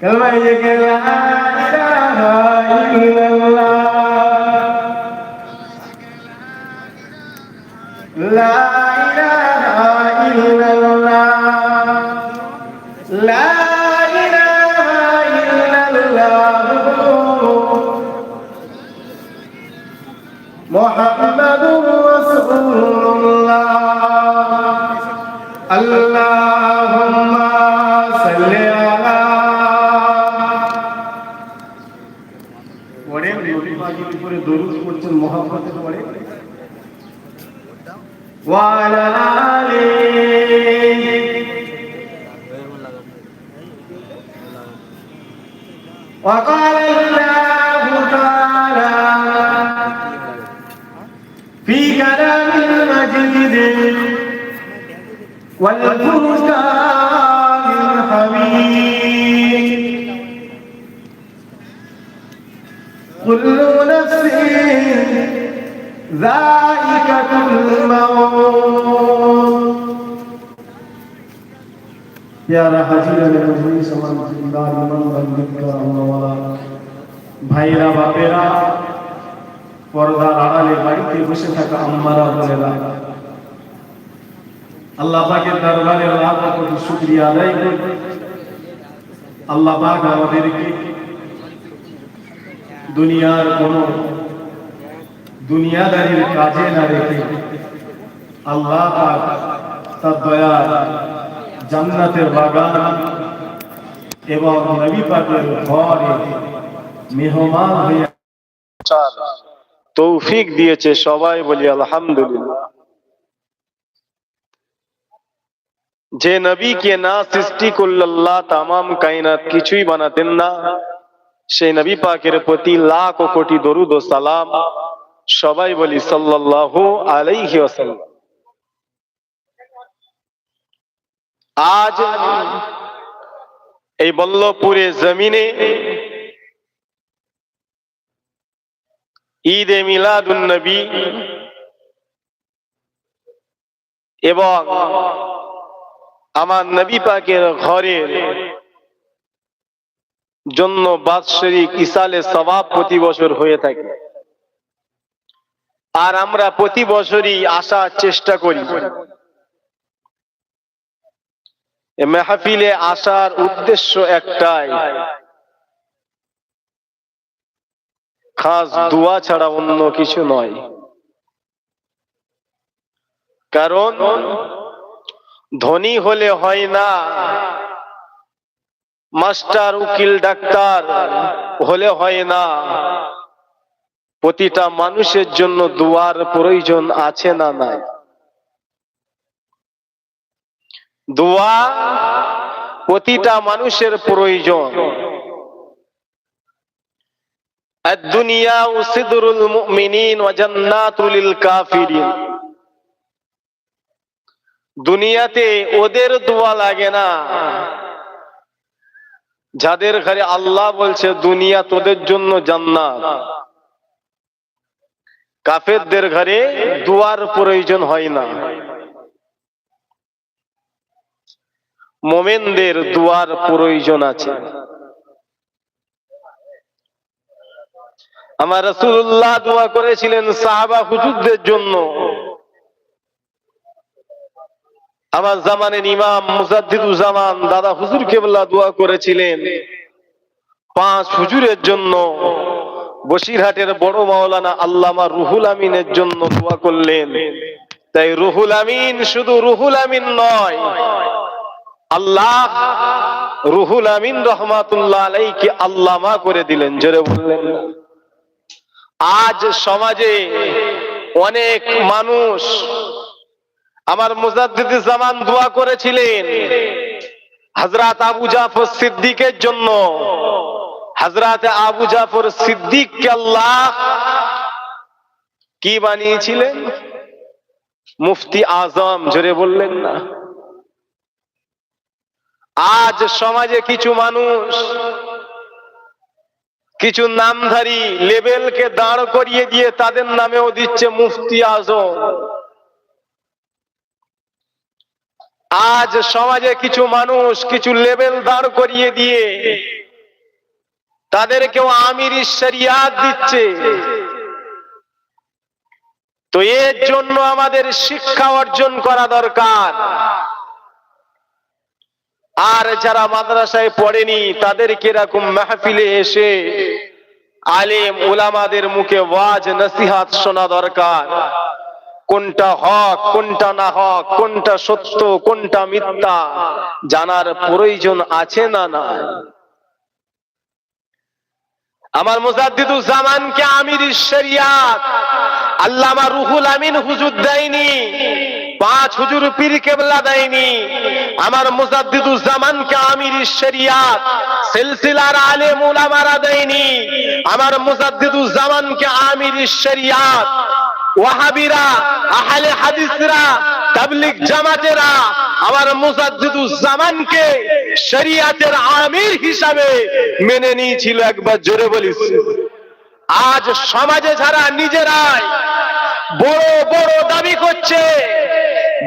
কালমা যে কে লা ইলাহা ইল্লাল্লাহ وقال الله تعالى في كلام المجيد والفرقان الحميد. كل نفس ذائقة الموت. প্যারা হাজিরা মজলিস আমার জিন্দার আল্লাহওয়ালা ভাইরা বাপেরা পর্দার আড়ালে বাড়িতে বসে থাকা আম্মারা বলেরা আল্লাহ দরবারে লাখ আদায় করি আল্লাহ আমাদেরকে দুনিয়ার কোন দুনিয়াদারির কাজে না রেখে আল্লাহ তার দয়া জান্নাতের বাগান এবং নবী পাকের ঘরে মেহমান হয়ে তৌফিক দিয়েছে সবাই বলি আলহামদুলিল্লাহ। যে নবীকে না সৃষ্টি করল আল্লাহ তামাম কায়নাত কিছুই বানাতেন না, সেই নবী পাকের প্রতি লাখ কোটি দরুদ ও সালাম সবাই বলি সাল্লাল্লাহু আলাইহি ওয়াসাল্লাম। আজ এই বল্লভপুরে জমিনে ঈদে মিলাদুন নবী এবং আমার নবী পাকের ঘরের জন্য বাৎসরিক ইসালে সবাব প্রতি বছর হয়ে থাকে। আর আমরা প্রতি বছরই আসার চেষ্টা করি। মেহফিলে আসার উদ্দেশ্য একটাই। খাস দোয়া ছাড়া অন্য কিছু নয়। কারণ ধনী হলে হয় না। মাস্টার, উকিল, ডাক্তার হলে হয় না। প্রতিটা মানুষের জন্য দুয়ার প্রয়োজন আছে না নাই? দোয়া প্রতিটা মানুষের প্রয়োজন। দুনিয়াতে ওদের দোয়া লাগে না। যাদের ঘরে আল্লাহ বলছে, দুনিয়া তোদের জন্য জান্নাত। কাফেরদের ঘরে দুয়ার প্রয়োজন হয় না। মোমেনদের দুয়ার প্রয়োজন আছে। আমার রসুল্লাহ দোয়া করেছিলেন সাহাবা হুজুরদের জন্য। আমার জামানের ইমাম মুজাদ্দিদুজ্জামান দাদা হুজুর কেবলা দোয়া করেছিলেন। পাঁচ হুজুরের জন্য, বসিরহাটের বড় মাওলানা আল্লামা রুহুল আমিনের জন্য দোয়া করলেন। তাই রুহুল আমিন শুধু রুহুল আমিন নয় আল্লাহ রুহুল আমিন রহমাতুল্লাহ আলাইকে আল্লামা করে দিলেন, জোরে বললেন। আজ সমাজে অনেক মানুষ আমার মুজাদ্দিদ জামান দোয়া করেছিলেন হজরত আবু জাফর সিদ্দিকের জন্য। হজরত আবু জাফর সিদ্দিককে আল্লাহ কি বানিয়েছিলেন? মুফতি আজম, জোরে বললেন না। আজ সমাজে কিছু মানুষ কিছু নামধারী লেবেলকে দাঁড় করিয়ে দিয়ে তাদের নামেও দিচ্ছে মুফতি আজম। আজ সমাজে কিছু মানুষ কিছু লেবেল দাঁড় করিয়ে দিয়ে তাদেরকেও আমির শরিয়াত দিচ্ছে। তো এর জন্য আমাদের শিক্ষা অর্জন করা দরকার। আর যারা মাদ্রাসায় পড়েনি তাদেরকে এরকম মাহফিলে এসে আলেম ওলামাদের মুখে ওয়াজ, নসিহাত শোনা দরকার। কোনটা হক, কোনটা না হক, কোনটা সত্য, কোনটা মিথ্যা, জানার প্রয়োজন আছে না না আমার মুজাদ্দিদুল জামানকে আমির শরিয়াত, আল্লামা রুহুল আমিন হুজুর দেয়নি। পাঁচ হুজুর পীর কেবলা দেয়নি। আমার মুজাদ্দিদুল জামানকে আমির শরিয়াত সিলসিলার আলেম উলামারা দেয়নি। আমার মুজাদ্দিদুল জামানকে আমির শরিয়াত আহলে হাদিসরা জামাতেরা, আমার মুজাদ্দিদুল জামানকে শরিয়াতের আমির হিসাবে মেনে নিয়েছিল একবার জোরে বলিস। আজ সমাজে যারা নিজেরাই বড় বড় দাবি করছে।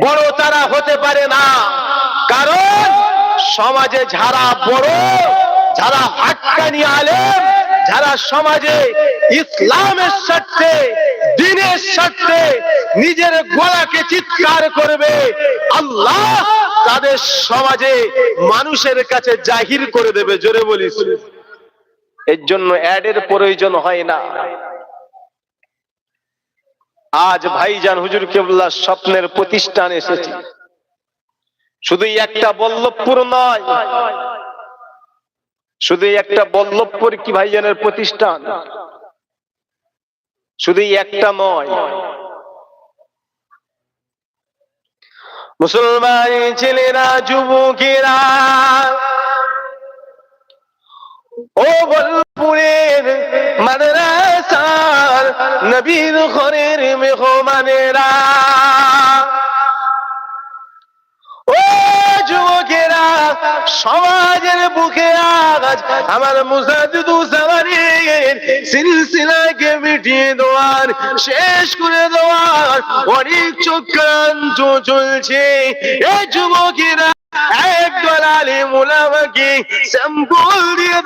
বড় তারা হতে পারে না। কারণ সমাজে যারা বড়, যারা হাক্কানি আলেম, যারা সমাজে ইসলামের স্বার্থে, দিনের স্বার্থে নিজের গলাকে চিৎকার করবে, আল্লাহ তাদের সমাজে মানুষের কাছে জাহির করে দেবে। জোরে বলিস। এর জন্য অ্যাডের প্রয়োজন হয় না। আজ ভাইজান হুজুর কেবলা স্বপ্নের প্রতিষ্ঠান এসেছে। শুধু একটা বল্লভপুর নয়, শুধু একটা বল্লভপুর কি ভাইজানের প্রতিষ্ঠান? শুধু একটা নয়, মুসলমান ছেলেরা, যুবকেরা, ও বলপুরের মাদ্রাসার নবীর ঘরের মেহমানেরা। ও যুবকেরা, সমাজের বুকে আজ আমার মুজাদ্দিদু জামানের সিলসিলাকে মিটিয়ে দেওয়ার, শেষ করে দেওয়ার অনেক চক্রান্ত চলছে। এ যুবকেরা একদল আলিম উলামাকে স্যাম্পল দিয়ে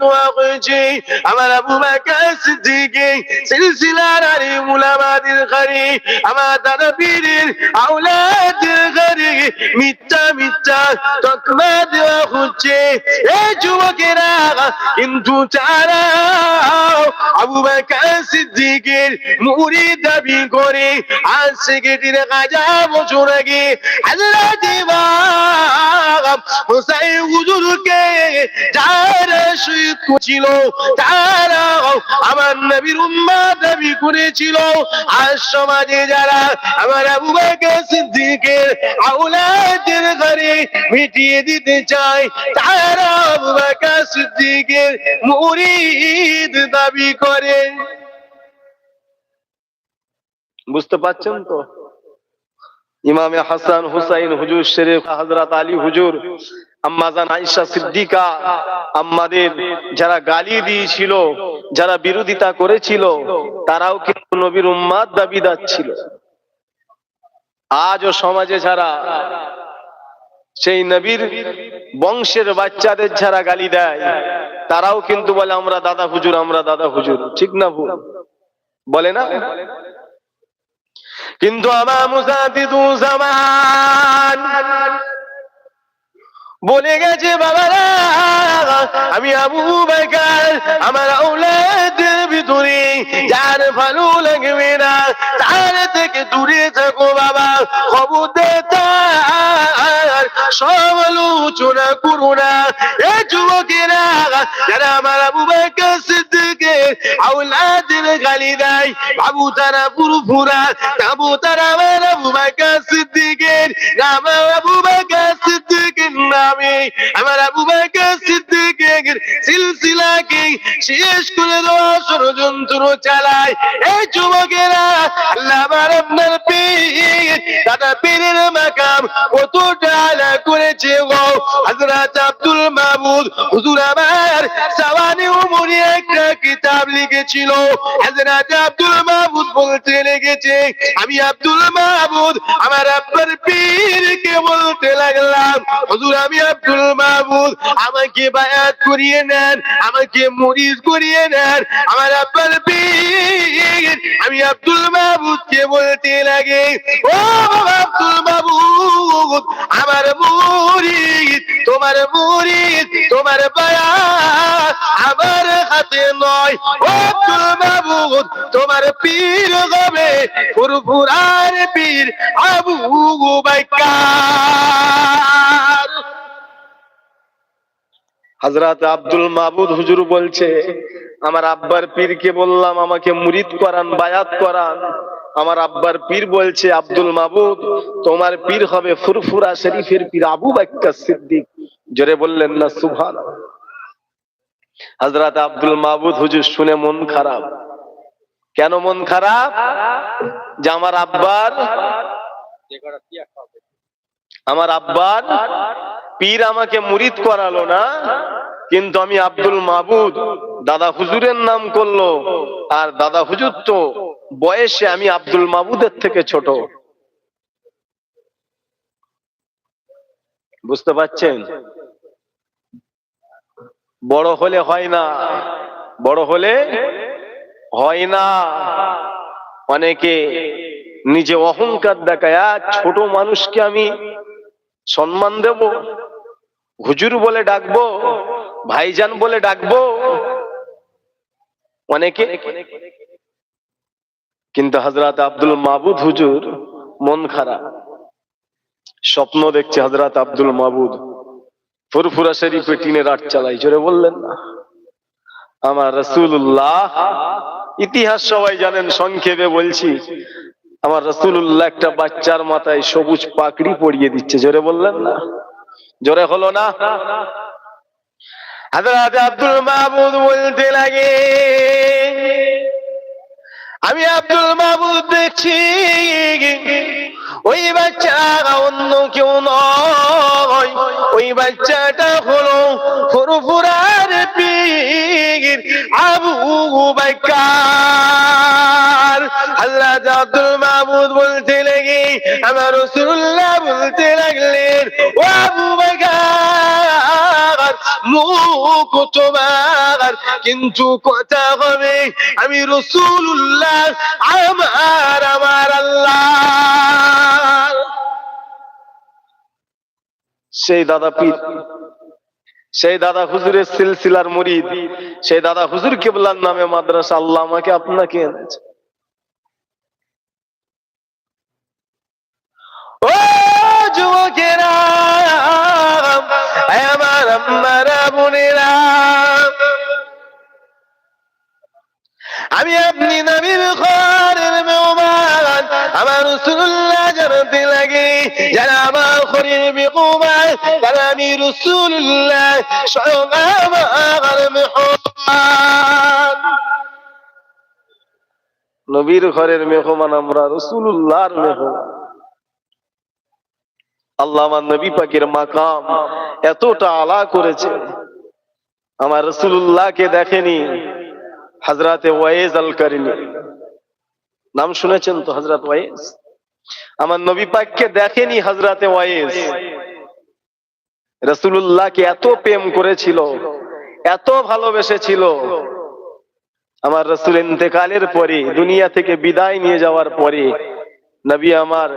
দেওয়া হয়েছে আমার আবু বাকর সিদ্দিকে সিলসিলার আলিম উলামাদের ঘরে, আমার দাদা পীরের ঘরে মিথ্যা মিথ্যা তকমা দেওয়া হচ্ছে। এই যুবকেরা কিন্তু তারা আবু সিদ্দিকের মুড়ি দাবি করে আজ হাজার বছর আগে ইমাম হুসাইন হুজুরকে যারা শহীদ করেছিল, তারা আমার নবীর উম্মাহ দাবি করেছিল। আজ সমাজে যারা আমার আবু বকর সিদ্দিকের আওলাদের ঘরে মিটিয়ে দিতে চায় তারা সিদ্দিকের মুরিদ দাবি করে। বুঝতে পারছেন তো? ইমামে হাসান হুসাইন হুজুর, শরীফ হযরত আলী হুজুর আম্মাজান আয়েশা সিদ্দিকা আমাদের যারা গালি দিয়েছিল, যারা বিরোধিতা করেছিল, তারাও কিন্তু নবীর উম্মাদ দাবিদার ছিল আজও সমাজে যারা সেই নবীর বংশের বাচ্চাদের যারা গালি দেয়, তারাও কিন্তু বলে, আমরা দাদা হুজুর, আমরা দাদা হুজুর। ঠিক না ভুল? বলে না? কিন্তু বলে গেছে, বাবারা, আমি আবু বাকার, আমার ভিতরে যার ভালো লাগবে না, তার থেকে দূরে থাকো বাবা। খবর তার সমালোচনা করো না। এ যুবকেরা, যারা আমার আবু বাকার সিদ্দিকের আউলাদের গালি দেয়, বাবু তারা পুরুফুরা বাবু তারা আমার আবু বাকার সিদ্দিকের, নাম আবু বাকার সিদ্দিকের নামে। আমার আবু বাকার সিদ্দিকের সিলসিলাকে শেষ করে দেওয়া ষড়যন্ত্র চালায়। এই যুবকেরা আমার আপনার পীর, দাদা পীরের মাকাম, কত ডালা করেছে গো। হযরত আব্দুল মাহমুদ হুজুর আমার সাওয়ানি উমরে একটা কিতাব লিখেছিল। হযরত আব্দুল মাহমুদ বলতে লেগেছে, আমি আব্দুল মাহমুদ আমার আব্বার পীরকে বলতে লাগলাম। হুজুর, আমি আব্দুল মাহমুদ আমাকে বায়াত করিয়ে নেন, আমাকে মুরিদ করিয়ে নেন। আমার আব্বার পীর, আমি আব্দুল মাহমুদকে বলতে লাগে, ও বাবা আব্দুল মাহমুদ আমার মুরিদ তোমার মুরিদ তোমার বায়াত আমার হাতে নয়। ও আব্দুল মাহমুদ তোমার পীর হবে ফুরফুরার পীর আবু বাইকার হজরত আব্দুল মাহবুদ হুজুর বলছে, আমার আব্বার পীরকে বললাম, আমাকে মুরিদ করান, বায়াত করান। আমার আব্বার পীর বলছে, আব্দুল মাহবুদ তোমার পীর হবে ফুরফুরা শরীফের পীর আবু বাক্কা সিদ্দিক। জোরে বললেন, না সুভান হজরত আব্দুল মাহবুদ হুজুর শুনে মন খারাপ। কেন মন খারাপ? যে আমার আব্বার আমার আব্বার পীর আমাকে মুরিদ করালো না, কিন্তু আমি আব্দুল মাহবুদ দাদা হুজুরের নাম করল, আর দাদা হুজুর তো বয়সে আমি আব্দুল মাহবুদের থেকে ছোট। বুঝতে পারছেন? বড় হলে হয় না, বড় হলে হয় না। অনেকে নিজে অহংকার দেখায় ছোট মানুষকে আমি সম্মান দেব, হুজুর বলে ডাকবো, ভাইজান বলে ডাকবো। অনেকে কিন্তু হজরত আব্দুল মাহবুদ হুজুর মন খারাপ। স্বপ্ন দেখছে হজরত আব্দুল মাহবুদ ফুরফুরা শরীফে টিনের আট চালাই, জোরে বললেন না? আমার রসুল্লাহ ইতিহাস সবাই জানেন, সংক্ষেপে বলছি আমার রসুল্লাহ একটা বাচ্চার মাথায় সবুজ পাকড়ি পরিয়ে দিচ্ছে, জোরে বললেন না? জোরে হলো না? আমি আব্দুল মাহমুদ দেখছি, ওই বাচ্চা অন্য কেউ নয়, ওই বাচ্চাটা হলো ফুরফুরার পীর আবু বাইকার আল্লাহ আব্দুল আমার রসুল্লাহ বলতে লাগলেন, ও আবু মুখ তোমার, কিন্তু কথা হবে, আমি রসুল্লাহ, আমার আমার আল্লাহ। সেই দাদা পীর, সেই দাদা হুজুরের সিলসিলার মুরিদ, সেই দাদা হুজুর কেবলার নামে মাদ্রাসা আল্লাহ আমাকে আপনাকে এনেছে। তারা আমি রসুল্লাহ স্বয়ং আমার মেহমান নবীর ঘরের মেহমান আমরা রসুল্লাহর মেহমান। আল্লাহ আমার নবী পাকের মাকাম এতটা আলা করেছে। আমার রসুল্লাহকে দেখেনি হজরতে ওয়াইজ আল কারিনী নাম শুনেছেন তো হজরত ওয়াইজ? আমার নবী পাককে দেখেনি হাজরাতে ওয়াইজ। রসুল্লাহকে এত প্রেম করেছিল, এত ভালোবেসেছিল। আমার রসুল ইন্তেকালের পরে দুনিয়া থেকে বিদায় নিয়ে যাওয়ার পরে নবী আমার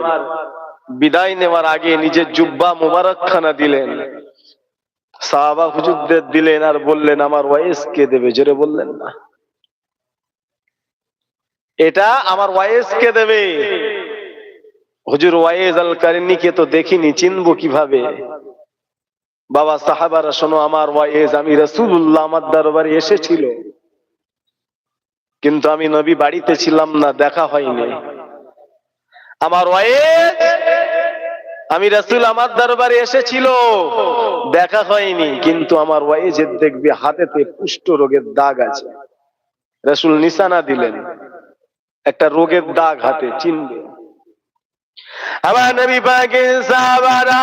বিদায় নেওয়ার আগে নিজের জুব্বা মুবারক খানা দিলেন। সাহাবা হুজুরদের দিলেন আর বললেন, আমার ওয়াইস কে দেবে? জোরে বললেন না। এটা আমার ওয়াইস কে দেবে? হুজুর ওয়াইজ আল কারিনীকে তো দেখিনি, চিনবো কীভাবে? বাবা সাহাবারা, শোনো আমার ওয়াইজ, আমি রসুল্লাহ আমার দরবারে এসেছিল। কিন্তু আমি নবী বাড়িতে ছিলাম না, দেখা হয়নি। আমার ওয়াইজ, আমি রসুল আমার দরবারে এসেছিল, দেখা হয়নি। কিন্তু আমার ওয়াইজের দেখবে হাতেতে কুষ্ঠ রোগের দাগ আছে। রসুল নিশানা দিলেন, একটা রোগের দাগ হাতে, চিনবে। আমার নবী পাকের সাহাবারা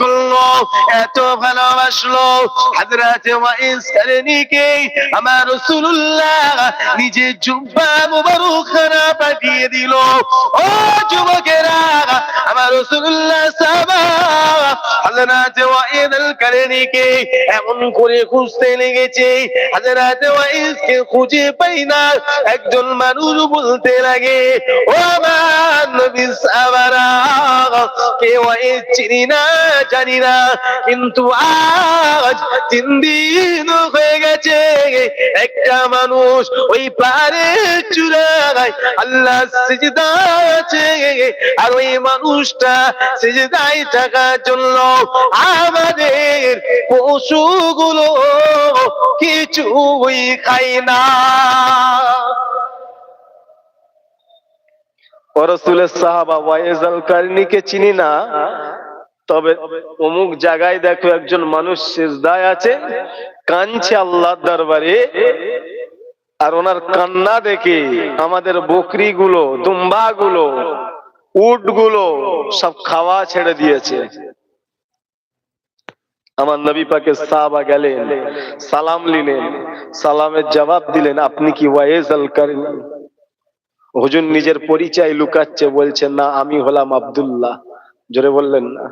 এত ভালোবাসলো হযরত ওয়াইস আমার রাসূলুল্লাহ নিজে মুবারক খানা পাঠিয়ে দিল। ও যুবকেরা, আমার রাসূলুল্লাহ সাহাবা কারনিকে এমন করে খুঁজতে লেগেছে হযরত ওয়াইসকে খুঁজে পাই না। একজন মানুষ বলতে লাগে, ও আমার নবী সাহাবারা, কে ওয়াইস চিনি না, জানি না। কিন্তু আজ তিন দিন হয়ে গেছে, একটা মানুষ ওই পারে চূড়ায় আল্লাহ সিজদা আছে, আর ওই মানুষটা সিজদায় থাকার জন্য আমাদের পশুগুলো কিছুই খায় না। রসুলের সাহাবা ওয়াইজাল কারনিকে চিনি না? তবে অমুক জায়গায় দেখো একজন মানুষ সেজদায় আছে, কাঁদছে আল্লাহর দরবারে। আর ওনার কান্না দেখে আমাদের বকরি গুলো দুম্বা গুলো উটগুলো সব খাওয়া ছেড়ে দিয়েছে। আমার নবী পাকে সাহাবা গেলেন, সালাম নিলেন, সালামের জবাব দিলেন, আপনি কি ওয়াইজ আল কারনি হুজুর নিজের পরিচয় লুকাচ্ছে বলছেন না, আমি হলাম আব্দুল্লাহ। জোরে বললেন না।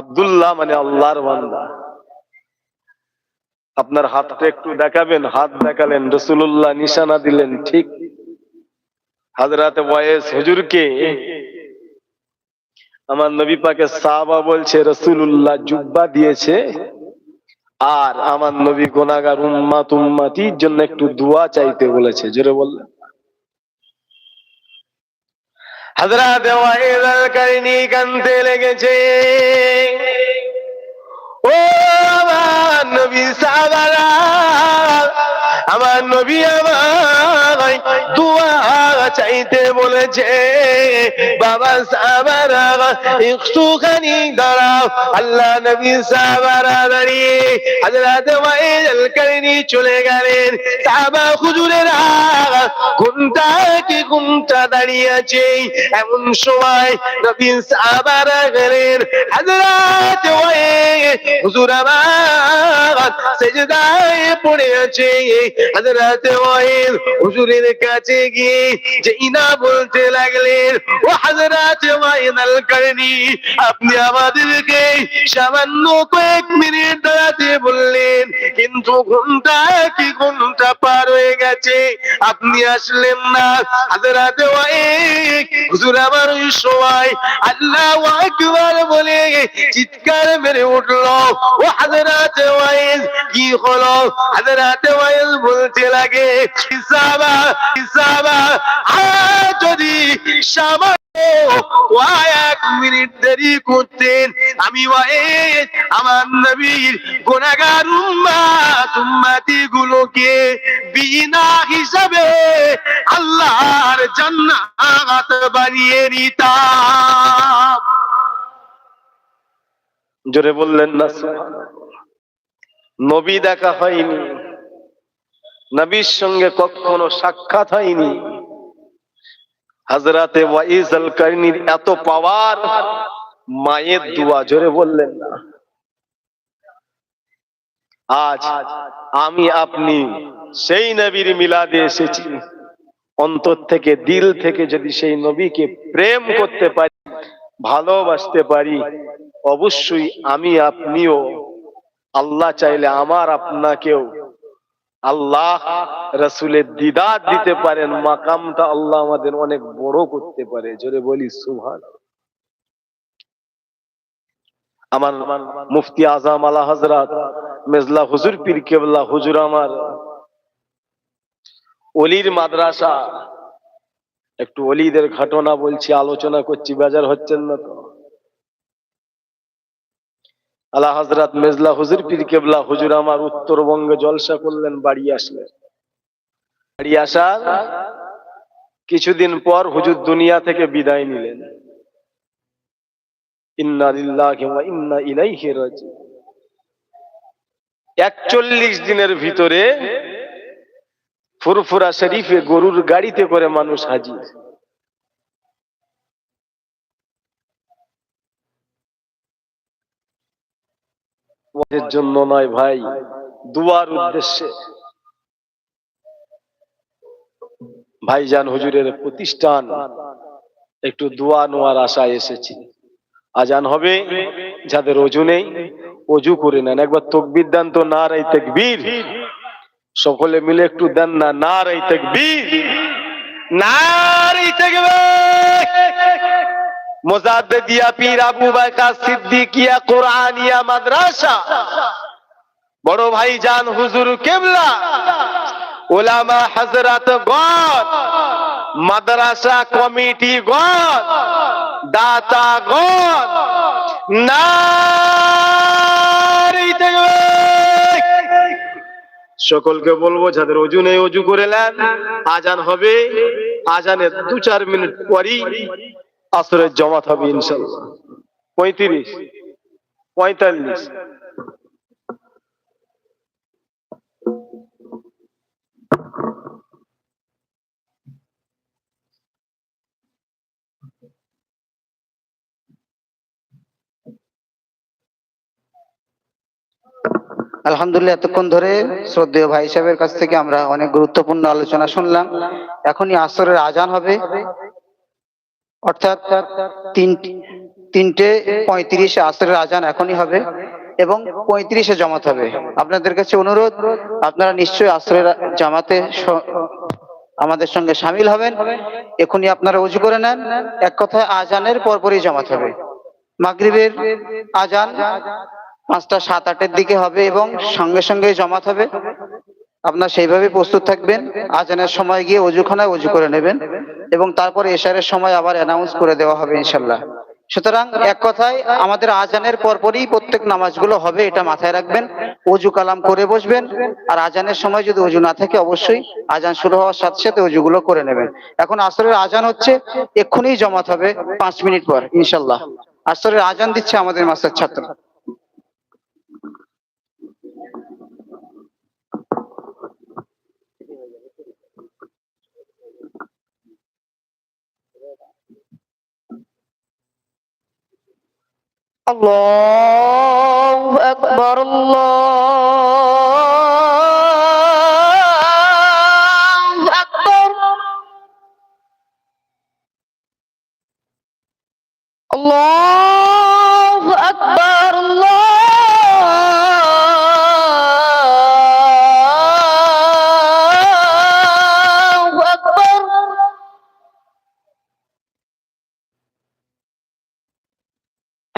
আব্দুল্লাহ মানে আল্লাহর বান্দা। আপনার হাতটা একটু দেখাবেন, হাত দেখালেন রসুল্লাহ নিশানা দিলেন, ঠিক। হাজরাতে বয়েস হুজুরকে আমার নবী পাকে সাহাবা বলছে রসুল্লাহ জুব্বা দিয়েছে, আর আমার নবী গোনাগার উম্মাত উম্মাতির জন্য একটু দোয়া চাইতে বলেছে, জোরে বললেন। হজরত ওয়াইদ আল কারিনি কানতে লেগেছে। ও আমার নবী সাহাবারা আমার নবী আমার দোয়া চাইতে বলেছে, বাবা সাহাবারা একটুখানি দাঁড়াও, আল্লাহ নবী সাহাবারা দাঁড়িয়ে হযরত ওয়াইদ আল কারিনি চলে গেলেন। সাহাবা হুজুরেরা ঘুমটা কি ঘুমটা দাঁড়িয়ে আছে? এমন সময় নবী সাহাবারা গেলেন, হযরত ওয়াইদ হুজুর আমার সেজদায় পড়ে আছে। ওয়াইদ হুজুরের কাছে গিয়ে বলতে লাগলেন, ও ওয়াইদ আল কারনি আপনি আমাদেরকে সামান্য কয়েক মিনিট দাঁড়াতে বললেন, কিন্তু ঘণ্টা কি ঘণ্টা পার হয়ে গেছে? আপনি আসলেন না। হযরত ওয়াইদ হুজুর আমার ওই সময় আল্লাহু আকবার বলে চিৎকার মেরে উঠল, ও হযরত ওয়াইজ কি হলো? হযরত ওয়াইজ বলতে লাগে যদি কয়েক মিনিট দেরি করতেন, আমি আমার নবীর গুনাহগার উম্মাত গুলোকে বিনা হিসাবে আল্লাহর জান্নাত বানিয়ে নিতাম জোরে বললেন না। নবী দেখা হয়নি নবীর সঙ্গে কখনো সাক্ষাৎ হয়নি। হাজরাতে ওয়াইজ আল কারনির এত পাওয়ার, মায়ের দোয়া জোরে বললেন না আজ আমি আপনি সেই নবীর মিলাদে এসেছি। অন্তর থেকে, দিল থেকে যদি সেই নবীকে প্রেম করতে পারি, ভালোবাসতে পারি, অবশ্যই আমি আপনিও, আল্লাহ চাইলে আমার আপনাকেও আল্লাহ রসুলের দিদার দিতে পারেন, মাকামটা আল্লাহ আমাদের অনেক বড় করতে পারে। জোরে বলি সুভান আমার মুফতি আজম আলা হজরত মেজলা হুজুর পীর কেবলা হুজুর আমার অলির মাদ্রাসা। একটু অলিদের ঘটনা বলছি, আলোচনা করছি, বেজার হচ্ছেন না তো? আলা হজরত মেজলা হুজুর পীর কেবলা হুজুর আমার উত্তরবঙ্গে জলসা করলেন, বাড়ি আসলেন। বাড়ি আসার কিছুদিন পর হুজুর দুনিয়া থেকে বিদায় নিলেন। ইন্না দিনের ভিতরে ফুরফুরা শরীফে গরুর গাড়িতে করে মানুষ হাজির। ওদের জন্য নয় ভাই, দুয়ার উদ্দেশ্যে। ভাইজান হুজুরের প্রতিষ্ঠান, একটু দোয়া নোয়ার আশায় এসেছি। আজান হবে, যাদের অজু নেই, অজু করে নেন। একবার তকবির দেন তো না রাই তেকবীর। সকলে মিলে একটু দেন না না রাই তেকবীর। না রাই তেকবীর। মোজাদ্দিয়া পীর আবু বকর সিদ্দিকিয়া কোরআনিয়া মাদ্রাসা। বড় ভাই জান হুজুর কেবলা। ওলামা হজরত গণ মাদ্রাসা কমিটি গণ দাতা গণ নারী সকলকে বলব, যাদের অজু নেই, অজু করে নেন। আজান হবে। আজানের দু চার মিনিট পরই আসরের জমাত হবে ইনশাল্লাহ পঁয়ত্রিশ, পঁয়তাল্লিশ। আলহামদুলিল্লাহ, এতক্ষণ ধরে শ্রদ্ধেয় ভাই সাহেবের কাছ থেকে আমরা অনেক গুরুত্বপূর্ণ আলোচনা শুনলাম। এখনই আসরের আজান হবে। অর্থাৎ তিন তিনটে পঁয়ত্রিশে আসরের আজান এখনই হবে এবং পঁয়ত্রিশে জমাত হবে। আপনাদের কাছে অনুরোধ, আপনারা নিশ্চয়ই আসরের জামাতে আমাদের সঙ্গে সামিল হবেন। এখনই আপনারা উজু করে নেন। এক কথায় আজানের পরপরই জামাত হবে। মাগরিবের আজান পাঁচটা সাত আটের দিকে হবে এবং সঙ্গে সঙ্গে জমাত হবে। আপনার সেইভাবে প্রস্তুত থাকবেন। আজানের সময় গিয়ে অজুখানায় অজু করে নেবেন। এবং তারপরে এশারের সময় আবার অ্যানাউন্স করে দেওয়া হবে ইনশাল্লাহ সুতরাং এক কথায় আমাদের আজানের পরপরই প্রত্যেক নামাজগুলো হবে, এটা মাথায় রাখবেন। অজু কালাম করে বসবেন। আর আজানের সময় যদি অজু না থাকে, অবশ্যই আজান শুরু হওয়ার সাথে সাথে অজুগুলো করে নেবেন। এখন আসরের আজান হচ্ছে, এক্ষুনি জমাত হবে পাঁচ মিনিট পর ইনশাল্লাহ আসরের আজান দিচ্ছে আমাদের মাস্টার ছাত্র। الله أكبر الله